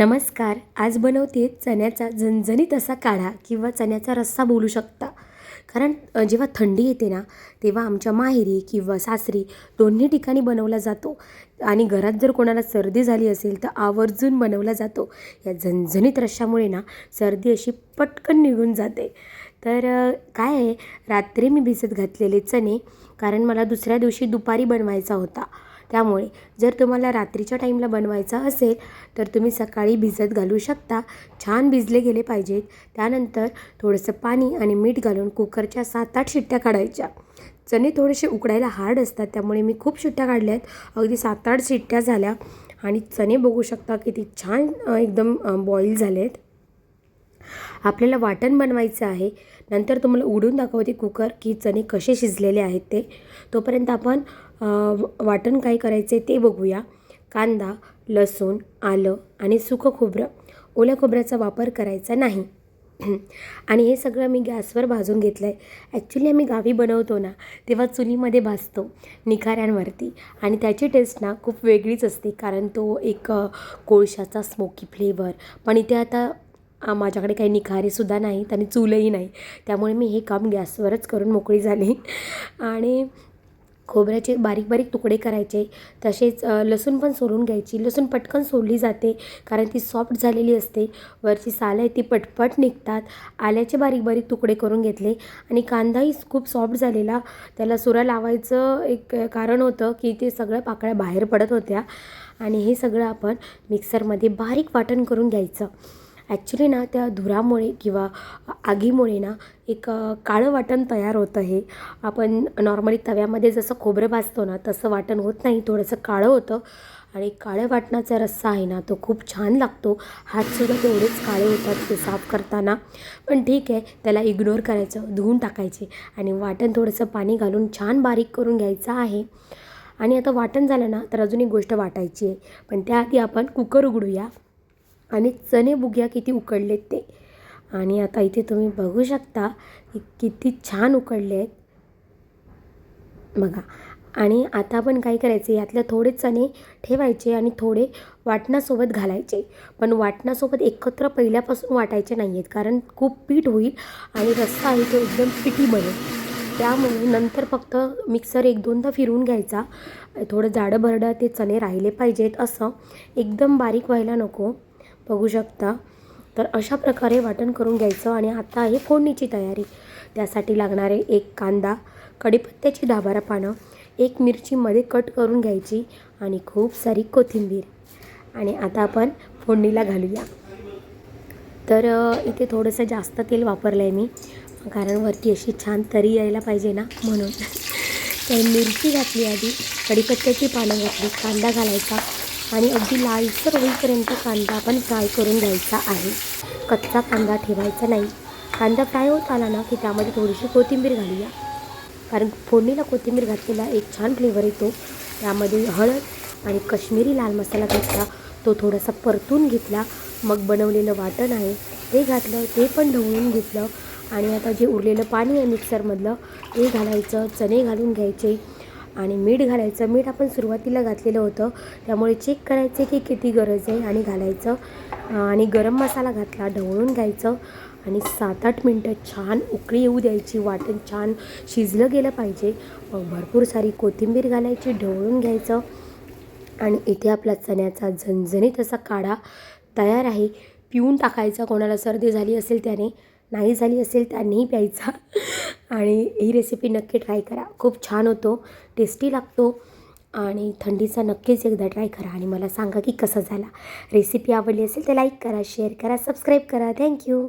नमस्कार आज बनवते चण्याचा झणझणीत असा काढा किंवा चण्याचा रस्सा बोलू शकता. कारण जेव्हा थंडी येते ना तेव्हा आमच्या माहेरी किंवा सासरी दोन्ही ठिकाणी बनवला जातो. आणि घरात जर कोणाला सर्दी झाली असेल तर आवर्जून बनवला जातो. या झणझणीत रश्शामुळे ना सर्दी अशी पटकन निघून जाते. तर काय आहे रात्री मी भिजत घातलेले चणे कारण मला दुसऱ्या दिवशी दुपारी बनवायचा होता. त्यामुळे जर तुम्हाला रात्रीच्या टाईमला बनवायचा असेल तर तुम्ही सकाळी भिजत घालू शकता. छान भिजले गेले पाहिजेत. त्यानंतर थोडंसं पाणी आणि मीठ घालून कुकरच्या सात आठ शिट्ट्या काढायच्या. चणे थोडेसे उकडायला हार्ड असतात त्यामुळे मी खूप शिट्ट्या काढल्या आहेत अगदी सात आठ शिट्ट्या झाल्या. आणि चणे बघू शकता किती छान एकदम बॉईल झाले आहेत आपल्याला वाटण बनवायचं आहे. नंतर तुम्हाला उडून दाखवते कुकर की चणे कसे शिजलेले आहेत ते. तोपर्यंत आपण वाटण काय करायचे ते बघूया. कांदा लसूण आलं आणि सुकं खोबरं. ओल्या खोबऱ्याचा वापर करायचा नाही. आणि हे सगळं मी गॅसवर भाजून घेतलं आहे ॲक्च्युली आम्ही गावी बनवतो ना तेव्हा चुलीमध्ये भाजतो निखाऱ्यांवरती. आणि त्याची टेस्ट ना खूप वेगळीच असते कारण तो एक कोळशाचा स्मोकी फ्लेवर पण इथे आता माझ्याकडे काही निखारेसुद्धा नाहीत आणि चूलही नाही. त्यामुळे मी हे काम गॅसवरच करून मोकळी झाली. आणि खोबऱ्याचे बारीक बारीक तुकडे करायचे तसेच लसूण पण सोलून घ्यायची. लसूण पटकन सोलली जाते कारण ती सॉफ्ट झालेली असते. वरची साल आहे ती पटपट निघतात. आल्याचे बारीक बारीक तुकडे करून घेतले आणि कांदाही खूप सॉफ्ट झालेला. त्याला सुरा लावायचं एक कारण होतं की ते सगळ्या पाकळ्या बाहेर पडत होत्या. आणि हे सगळं आपण मिक्सरमध्ये बारीक वाटण करून घ्यायचं. ॲक्च्युली ना त्या धुरामुळे किंवा आगीमुळे ना एक काळं वाटण तयार होतं हे आपण नॉर्मली तव्यामध्ये जसं खोबरं भाजतो ना तसं वाटण होत नाही. थोडंसं काळं होतं. आणि काळ्या वाटणाचा रस्सा आहे ना तो खूप छान लागतो. हातसुद्धा तेवढेच काळे होतात ते साफ करताना. पण ठीक आहे त्याला इग्नोर करायचं धुवून टाकायचे. आणि वाटण थोडंसं पाणी घालून छान बारीक करून घ्यायचं आहे. आणि आता वाटण झालं ना तर अजून एक गोष्ट वाटायची आहे. पण त्याआधी आपण कुकर उघडूया. आणि चणे बुग्या किती उकडलेत ते. आणि आता इथे तुम्ही बघू शकता की किती छान उकडले आहेत बघा. आणि आता आपण काय करायचे यातले थोडे चणे ठेवायचे आणि थोडे वाटणासोबत घालायचे. पण वाटणासोबत एकत्र पहिल्यापासून वाटायचे नाही आहेत कारण खूप पीठ होईल आणि रस्सा आहे तो एकदम पिठी बनेल. त्यामुळे नंतर फक्त मिक्सर एक दोनदा फिरवून घ्यायचा. थोडं जाडं भरडं ते चणे राहिले पाहिजेत असं. एकदम बारीक व्हायला नको. बघू शकता. तर अशा प्रकारे वाटण करून घ्यायचं आणि आता आहे फोडणीची तयारी. त्यासाठी लागणारे एक कांदा कडीपत्त्याची दहा पानं एक मिरचीमध्ये कट करून घ्यायची आणि खूप सारी कोथिंबीर. आणि आता आपण फोडणीला घालूया. तर इथे थोडंसं जास्त तेल वापरलं आहे मी कारण वरती अशी छान तरी यायला पाहिजे ना म्हणून. तर मिरची घातली आधी कढीपत्त्याची पानं घातली कांदा घालायचा. आणि अगदी लालसर होईपर्यंत कांदा आपण फ्राय करून घ्यायचा आहे. कच्चा कांदा ठेवायचा नाही. कांदा फ्राय होत आला ना की त्यामध्ये थोडीशी कोथिंबीर घालूया. कारण फोडणीला कोथिंबीर घातलेला एक छान फ्लेवर येतो. त्यामध्ये हळद आणि कश्मीरी लाल मसाला घातला. तो थोडासा परतून घेतला. मग बनवलेलं वाटण आहे. ते घातलं ते पण ढवळून घेतलं. आणि आता जे उरलेलं पाणी आहे मिक्सरमधलं ते घालायचं. चणे घालून घ्यायचे. आणि मीठ घालायचं. मीठ आपण सुरुवातीला घातलेलं होतं. त्यामुळे चेक करायचं की किती गरज आहे आणि घालायचं. आणि गरम मसाला घातला ढवळून घ्यायचं. आणि सात आठ मिनटं छान उकळी येऊ द्यायची. वाटण छान शिजलं गेलं पाहिजे. भरपूर सारी कोथिंबीर घालायची ढवळून घ्यायचं. आणि इथे आपला चण्याचा झणझणीत असा काढा तयार आहे. पिऊन टाकायचा. कोणाला सर्दी झाली असेल त्याने नाही झाली असेल त्यांनीही प्यायचा. आणि ही रेसिपी नक्की ट्राय करा. खूप छान होतो टेस्टी लागतो आणि थंडीचा नक्कीच एकदा ट्राय करा आणि मला सांगा की कसा झाला. रेसिपी आवडली असेल तर लाईक करा शेअर करा सबस्क्राईब करा. थँक्यू